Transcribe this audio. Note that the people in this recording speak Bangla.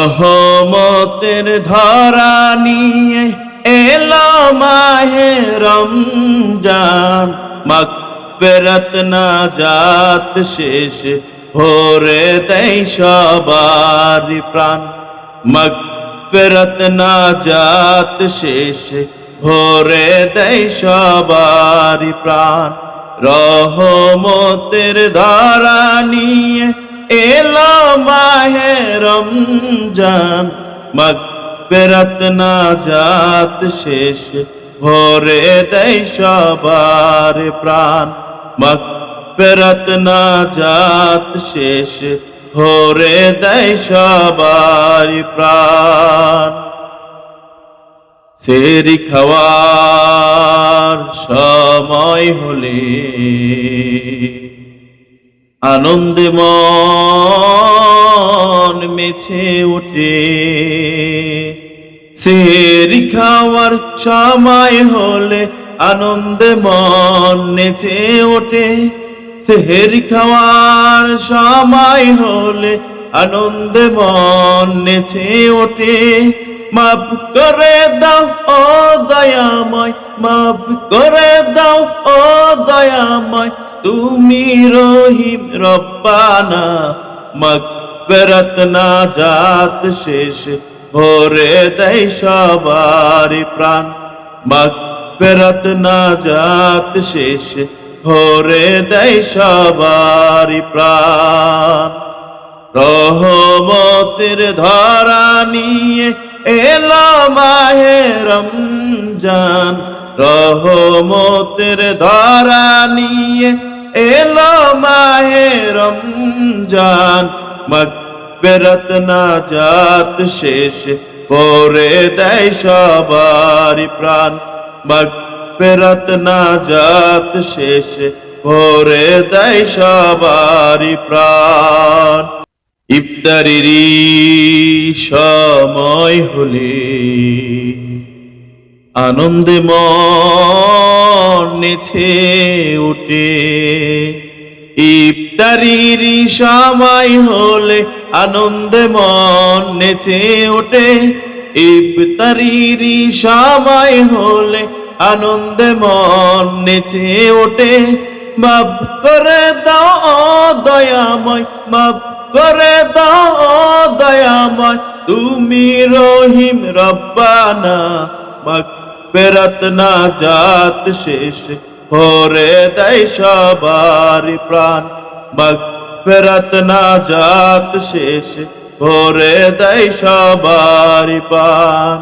রহমতের ধরা নিয়ে এলো মাহে রমজান। মাগফিরাত না জাত শেষ ভোরে দেয় সবার প্রাণ। মাগফিরাত না জাত শেষ ভোরে দেয় সবার প্রাণ। রহমতের ধারা নিয়ে এলো মাহে রমজান না জাত শেষ। ভোরে দেয় সবার প্রাণ না জাত শেষ। ভোরে দেয় সবার প্রাণ। সেরি খাওয়ার সময় হলে আনন্দে মন মেছে ওঠে। সেরি খাওয়ার সময় হলে আনন্দে মন নেচে ওঠে। সেহেরি খাওয়ার সময় হলে আনন্দে মন নেচে ওঠে। মাফ করে দাও, ও দয়াময়, মাফ করে দাও, ও দয়াময় তুমি রহিম রব্বানা, মগফিরাত না জাত শেষ, ভোরে দেয় সবার প্রাণ। মগফিরাত না জাত শেষ, ভোরে দেয় সবার প্রাণ। রহমতের ধারা নিয়ে এলো রমজান, রহমতের ধারা নিয়ে এলো মাহে রমজান, মগফিরাত না জাত শেষ করে দেয় সবার প্রাণ। মগফিরাত না জাত শেষ করে দেয় সবার প্রাণ। ইফতারিরি সময় হলে আনন্দে মন নেছে উঠে। ইফতারির সময় হলে আনন্দে মন নেচে ওঠে ইফতারির সময় হলে আনন্দে মন নেচে ওঠে মাফ করে দাও দয়াময়, মাফ করে দাও দয়াময়। তুমি রহিম রব্বানা মাগফিরাত না জাত শেষ, ভরে দেয় সবার প্রাণ। মাগফিরাত না জাত শেষ, ভরে দেয় সবার প্রাণ।